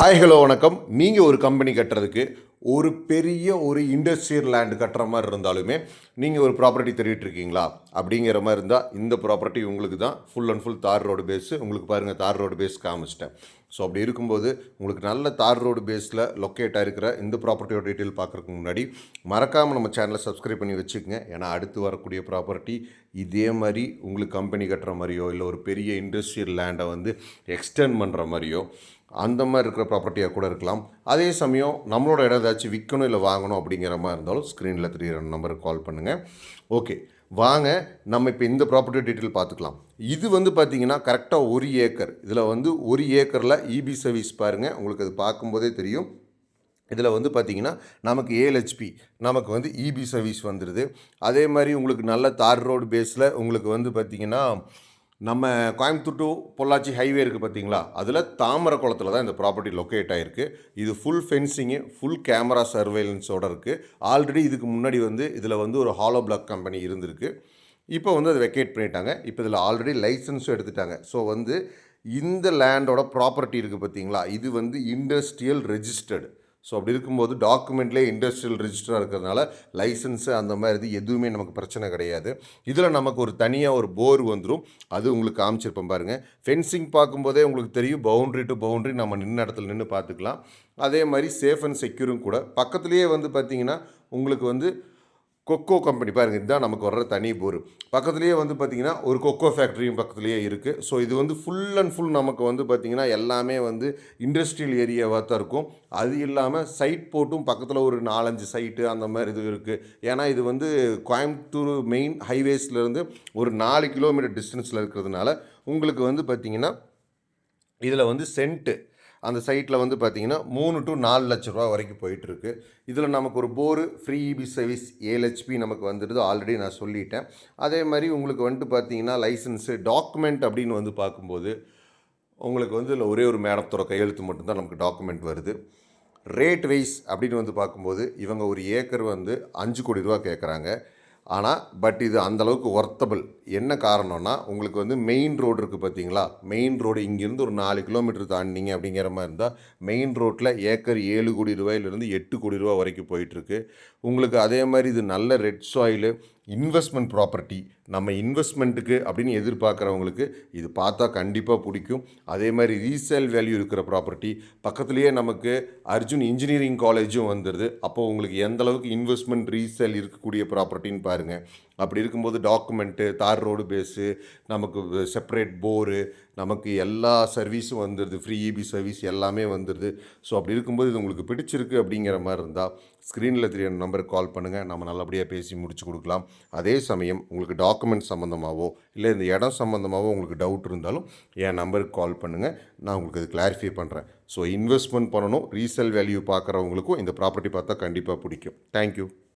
Hi hello வணக்கம். நீங்கள் ஒரு கம்பெனி கட்டுறதுக்கு ஒரு பெரிய ஒரு இண்டஸ்ட்ரியல் லேண்ட் கட்டுற மாதிரி இருந்தாலுமே நீங்கள் ஒரு ப்ராப்பர்ட்டி தேடிட்டு இருக்கீங்களா அப்படிங்கிற மாதிரி இருந்தால் இந்த ப்ராப்பர்ட்டி உங்களுக்கு தான் full and full tar road face உங்களுக்கு பாருங்கள் தார் ரோடு பேஸ் காமிச்சிட்டேன். ஸோ அப்படி இருக்கும்போது உங்களுக்கு நல்ல தார் ரோடு பேஸில் லொக்கேட் ஆகிருக்கிற இந்த ப்ராப்பர்ட்டியோட டீட்டெயில் பார்க்குறதுக்கு முன்னாடி மறக்காமல் நம்ம சேனலை சப்ஸ்கிரைப் பண்ணி வச்சுக்கோங்க. ஏன்னா அடுத்து வரக்கூடிய ப்ராப்பர்ட்டி இதே மாதிரி உங்களுக்கு கம்பெனி கட்டுற மாதிரியோ இல்லை ஒரு பெரிய இண்டஸ்ட்ரியல் லேண்டை வந்து எக்ஸ்டெண்ட் பண்ணுற மாதிரியோ அந்த மாதிரி இருக்கிற ப்ராப்பர்ட்டியாக கூட இருக்கலாம். அதே சமயம் நம்மளோட இடம் ஏதாச்சும் விற்கணும் இல்லை வாங்கணும் அப்படிங்கிற மாதிரி இருந்தாலும் ஸ்க்ரீனில் த்ரீ நம்பருக்கு கால் பண்ணுங்கள் ஓகே வாங்க நம்ம இப்போ இந்த ப்ராப்பர்ட்டி டீட்டெயில் பார்த்துக்கலாம். இது வந்து பார்த்தீங்கன்னா கரெக்டாக ஒரு ஏக்கர். இதில் வந்து ஒரு ஏக்கரில் இபி சர்வீஸ் பாருங்கள் உங்களுக்கு அது பார்க்கும்போதே தெரியும். இதில் வந்து பார்த்திங்கன்னா நமக்கு ஏஎல்ஹெச்பி நமக்கு வந்து இபி சர்வீஸ் வந்துடுது அதே மாதிரி உங்களுக்கு நல்ல தார் ரோடு பேஸில் உங்களுக்கு வந்து பார்த்திங்கன்னா நம்ம கோயம்புத்தூர் டு பொள்ளாச்சி ஹைவே இருக்குது பார்த்தீங்களா? அதில் தாமரை குளத்தில் தான் இந்த ப்ராப்பர்ட்டி லொக்கேட் ஆகிருக்கு இது ஃபுல் ஃபென்சிங்கு ஃபுல் கேமரா சர்வேலன்ஸோடு இருக்குது ஆல்ரெடி இதுக்கு முன்னாடி வந்து இதில் வந்து ஒரு ஹாலோ பிளாக் கம்பெனி இருந்திருக்கு. இப்போ வந்து அதை வெக்கேட் பண்ணிட்டாங்க. இப்போ இதில் ஆல்ரெடி லைசன்ஸும் எடுத்துட்டாங்க. ஸோ வந்து இந்த லேண்டோட ப்ராப்பர்ட்டி இருக்குது பார்த்தீங்களா? இது வந்து இண்டஸ்ட்ரியல் ரெஜிஸ்டர்டு ஸோ அப்படி இருக்கும்போது டாக்குமெண்ட்லேயே இண்டஸ்ட்ரியல் ரிஜிஸ்டராக இருக்கிறதுனால லைசன்ஸு அந்த மாதிரி இது எதுவுமே நமக்கு பிரச்சனை கிடையாது. இதில் நமக்கு ஒரு தனியாக ஒரு போர் வந்துடும் அது உங்களுக்கு காமிச்சிருப்பேன் பாருங்கள் ஃபென்சிங் பார்க்கும்போதே உங்களுக்கு தெரியும். பவுண்ட்ரி டு பவுண்ட்ரி நம்ம நின்று இடத்துல நின்று பார்த்துக்கலாம். அதே மாதிரி சேஃப் அண்ட் செக்யூரும் கூட. பக்கத்துலேயே வந்து பார்த்திங்கன்னா உங்களுக்கு வந்து கொக்கோ கம்பெனி பாருங்கள் இதுதான் நமக்கு வர்ற தனி போர். பக்கத்துலேயே வந்து பார்த்திங்கன்னா ஒரு கொக்கோ ஃபேக்ட்ரியும் பக்கத்துலேயே இருக்குது ஸோ இது வந்து ஃபுல் அண்ட் ஃபுல் நமக்கு வந்து பார்த்திங்கன்னா எல்லாமே வந்து இண்டஸ்ட்ரியல் ஏரியாவாக தான் இருக்கும். அது இல்லாமல் சைட் போட்டும் பக்கத்தில் ஒரு நாலஞ்சு சைட்டு அந்த மாதிரி இது இருக்குது ஏன்னா இது வந்து கோயம்புத்தூர் மெயின் ஹைவேஸ்லேருந்து ஒரு நாலு கிலோமீட்டர் டிஸ்டன்ஸில் இருக்கிறதுனால உங்களுக்கு வந்து பார்த்திங்கன்னா இதில் வந்து சென்ட்டு அந்த சைட்டில் வந்து பார்த்திங்கன்னா மூணு டு நாலு லட்ச ரூபா வரைக்கும் போயிட்டுருக்கு. இதில் நமக்கு ஒரு போரு ஃப்ரீ இபி சர்வீஸ் ஏஎல்ஹெச்பி நமக்கு வந்துடுது. ஆல்ரெடி நான் சொல்லிட்டேன். அதே மாதிரி உங்களுக்கு வந்துட்டு பார்த்தீங்கன்னா லைசன்ஸு டாக்குமெண்ட் அப்படின்னு வந்து பார்க்கும்போது உங்களுக்கு வந்து இல்லை ஒரே ஒரு மேடத்தோட கையெழுத்து மட்டும்தான் நமக்கு டாக்குமெண்ட் வருது. ரேட் வைஸ் அப்படின்னு வந்து பார்க்கும்போது இவங்க ஒரு ஏக்கர் வந்து அஞ்சு கோடி ரூபா கேட்குறாங்க ஆனால் பட் இது அந்தளவுக்கு ஒர்த்தபிள் என்ன காரணம்னா உங்களுக்கு வந்து மெயின் ரோடு இருக்குது பார்த்தீங்களா மெயின் ரோடு இங்கேருந்து ஒரு நாலு கிலோமீட்டர் தாண்டினீங்க அப்படிங்கிற மாதிரி இருந்தால் மெயின் ரோட்டில் ஏக்கர் ஏழு கோடி ரூபாயிலிருந்து எட்டு கோடி ரூபா வரைக்கும் போயிட்டுருக்கு உங்களுக்கு அதே மாதிரி இது நல்ல ரெட் சாயிலு இன்வெஸ்ட்மெண்ட் ப்ராப்பர்ட்டி நம்ம இன்வெஸ்ட்மெண்ட்டுக்கு அப்படின்னு எதிர்பார்க்குறவங்களுக்கு இது பார்த்தா கண்டிப்பாக பிடிக்கும். அதே மாதிரி ரீசேல் வேல்யூ இருக்கிற ப்ராப்பர்ட்டி பக்கத்துலேயே நமக்கு அர்ஜுன் இன்ஜினியரிங் காலேஜும் வந்துடுது அப்போ உங்களுக்கு எந்த அளவுக்கு இன்வெஸ்ட்மெண்ட் ரீசேல் இருக்கக்கூடிய ப்ராப்பர்ட்டின்னு பாருங்கள் அப்படி இருக்கும்போது டாக்குமெண்ட்டு தார் ரோடு பேஸு நமக்கு செப்பரேட் போரு நமக்கு எல்லா சர்வீஸும் வந்துடுது ஃப்ரீ இபி சர்வீஸ் எல்லாமே வந்துடுது ஸோ அப்படி இருக்கும்போது இது உங்களுக்கு பிடிச்சிருக்கு அப்படிங்கிற மாதிரி இருந்தால் ஸ்க்ரீனில் தெரியும் நம்பருக்கு கால் பண்ணுங்கள் நம்ம நல்லபடியாக பேசி முடிச்சு கொடுக்கலாம். அதே சமயம் உங்களுக்கு டாக்குமெண்ட் சம்மந்தமாகவோ இல்லை இந்த இடம் சம்மந்தமாகவோ உங்களுக்கு டவுட் இருந்தாலும் என் நம்பருக்கு கால் பண்ணுங்கள் நான் உங்களுக்கு அது கிளாரிஃபை பண்ணுறேன் ஸோ இன்வெஸ்ட்மெண்ட் பண்ணணும். ரீசேல் வேல்யூ பார்க்குறவங்களுக்கும் இந்த ப்ராப்பர்ட்டி பார்த்தா கண்டிப்பாக பிடிக்கும். தேங்க்யூ